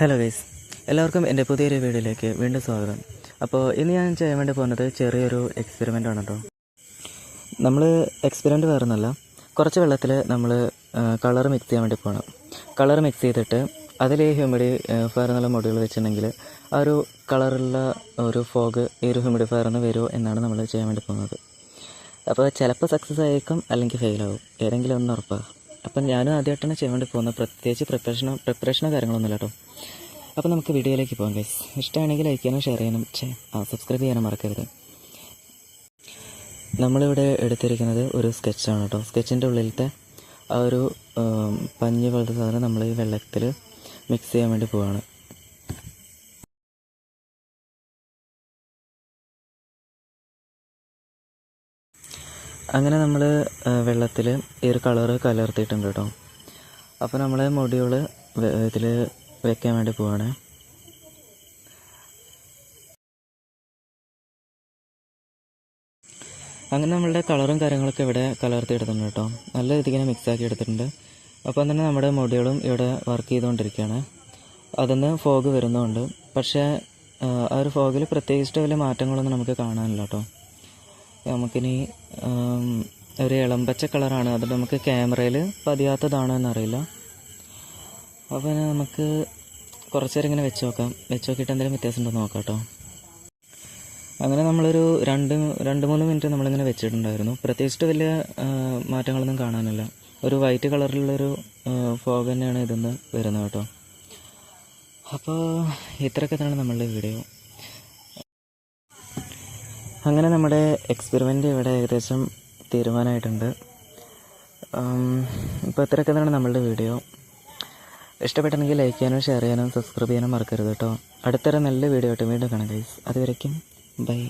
Hello guys എല്ലാവർക്കും എന്റെ പുതിയൊരു വീഡിയോയിലേക്ക് വീണ്ടും സ്വാഗതം. അപ്പോൾ ഇന്ന് ഞാൻ ചെയ്യാൻ വേണ്ടി പോകുന്നത് ചെറിയൊരു എക്സ്പെരിമെന്റ് ആണ് കേട്ടോ നമ്മൾ എക്സ്പെരിമെന്റ് വേറൊന്നുമല്ല. കുറച്ച് വെള്ളത്തിൽ നമ്മൾ കളർ മിക്സ് ചെയ്യാൻ വേണ്ടി പോകണം കളർ മിക്സ് ചെയ്തിട്ട് അതിൽ ഈ ഹ്യൂമിഡിഫയർ എന്നുള്ള മൊഡ്യൂൾ വെച്ചിട്ടുണ്ടെങ്കിൽ ആ ഒരു കളറുള്ള ഒരു ഫോഗ് ഈ ഒരു ഹ്യൂമിഡി ഹ്യൂമിഡിഫയർ നിന്ന് വരുമോ എന്നാണ് നമ്മൾ ചെയ്യാൻ വേണ്ടി പോകുന്നത്. അപ്പോൾ ചിലപ്പോൾ സക്സസ് ആയേക്കും അല്ലെങ്കിൽ ഫെയിലാവും ഏതെങ്കിലും ഒന്ന് ഉറപ്പാണ് അപ്പം ഞാനും ആദ്യമായിട്ടാണ് ചെയ്യാൻ വേണ്ടി പോകുന്നത്. പ്രത്യേകിച്ച് പ്രിപ്പറേഷനോ പ്രിപ്പറേഷനോ കാര്യങ്ങളൊന്നുമില്ല കേട്ടോ. അപ്പോൾ നമുക്ക് വീഡിയോയിലേക്ക് പോകാം ഗൈസ് ഇഷ്ടമാണെങ്കിൽ ലൈക്ക് ചെയ്യാനും ഷെയർ ചെയ്യാനും സബ്സ്ക്രൈബ് ചെയ്യാനും മറക്കരുത്. നമ്മളിവിടെ എടുത്തിരിക്കുന്നത് ഒരു സ്കെച്ചാണ് കേട്ടോ. സ്കെച്ചിന്റെ ഉള്ളിലത്തെ ആ ഒരു പഞ്ഞ് പോലത്തെ സാധനം നമ്മൾ ഈ വെള്ളത്തിൽ മിക്സ് ചെയ്യാൻ വേണ്ടി പോവാണ്. അങ്ങനെ നമ്മൾ വെള്ളത്തിൽ ഈ ഒരു കളറ് കലർത്തിയിട്ടുണ്ട് കേട്ടോ. അപ്പോൾ നമ്മൾ മൊഡ്യൂൾ ഇതിൽ വെക്കാൻ വേണ്ടി പോവാണ്. അങ്ങനെ നമ്മളുടെ കളറും കാര്യങ്ങളൊക്കെ ഇവിടെ കലർത്തി എടുത്തിട്ടുണ്ട് കേട്ടോ. നല്ല രീതിക്ക് തന്നെ മിക്സ് ആക്കി എടുത്തിട്ടുണ്ട്. അപ്പം തന്നെ നമ്മുടെ മൊഡ്യൂളും ഇവിടെ വർക്ക് ചെയ്തുകൊണ്ടിരിക്കുകയാണ് അതിന്ന് ഫോഗ് വരുന്നുണ്ട്. പക്ഷേ ആ ഒരു ഫോഗിൽ പ്രത്യേകിച്ചിട്ട് വലിയ മാറ്റങ്ങളൊന്നും നമുക്ക് കാണാനില്ല കേട്ടോ. നമുക്കിനി ഒരു ഇളമ്പച്ച കളറാണ്. അത് നമുക്ക് ക്യാമറയിൽ പതിയാത്തതാണോ എന്നറിയില്ല അപ്പോൾ നമുക്ക് കുറച്ച് നേരം ഇങ്ങനെ വെച്ച് നോക്കാം. വെച്ച് നോക്കിയിട്ട് എന്തെങ്കിലും വ്യത്യാസം ഉണ്ടോ നോക്കാം കേട്ടോ. അങ്ങനെ നമ്മളൊരു രണ്ട് രണ്ട് മൂന്ന് മിനിറ്റ് നമ്മളിങ്ങനെ വെച്ചിട്ടുണ്ടായിരുന്നു. പ്രത്യേകിച്ചിട്ട് വലിയ മാറ്റങ്ങളൊന്നും കാണാനില്ല. ഒരു വൈറ്റ് കളറിലുള്ളൊരു ഫോഗ് തന്നെയാണ് ഇതെന്ന് വരുന്നത് കേട്ടോ. അപ്പോൾ ഇത്രയൊക്കെ തന്നെയാണ് നമ്മളുടെ വീഡിയോ. അങ്ങനെ നമ്മുടെ എക്സ്പെരിമെന്റ് ഇവിടെ ഏകദേശം തീരുമാനമായിട്ടുണ്ട്. ഇപ്പോൾ ഇത്രയൊക്കെ തന്നെ നമ്മളുടെ വീഡിയോ ഇഷ്ടപ്പെട്ടെങ്കിൽ ലൈക്ക് ചെയ്യാനും ഷെയർ ചെയ്യാനും സബ്സ്ക്രൈബ് ചെയ്യാനും മറക്കരുത് കേട്ടോ. അടുത്തൊരു നല്ല വീഡിയോ ആയിട്ട് വീണ്ടും കാണാം ഗൈസ് അതുവരയ്ക്കും ബൈ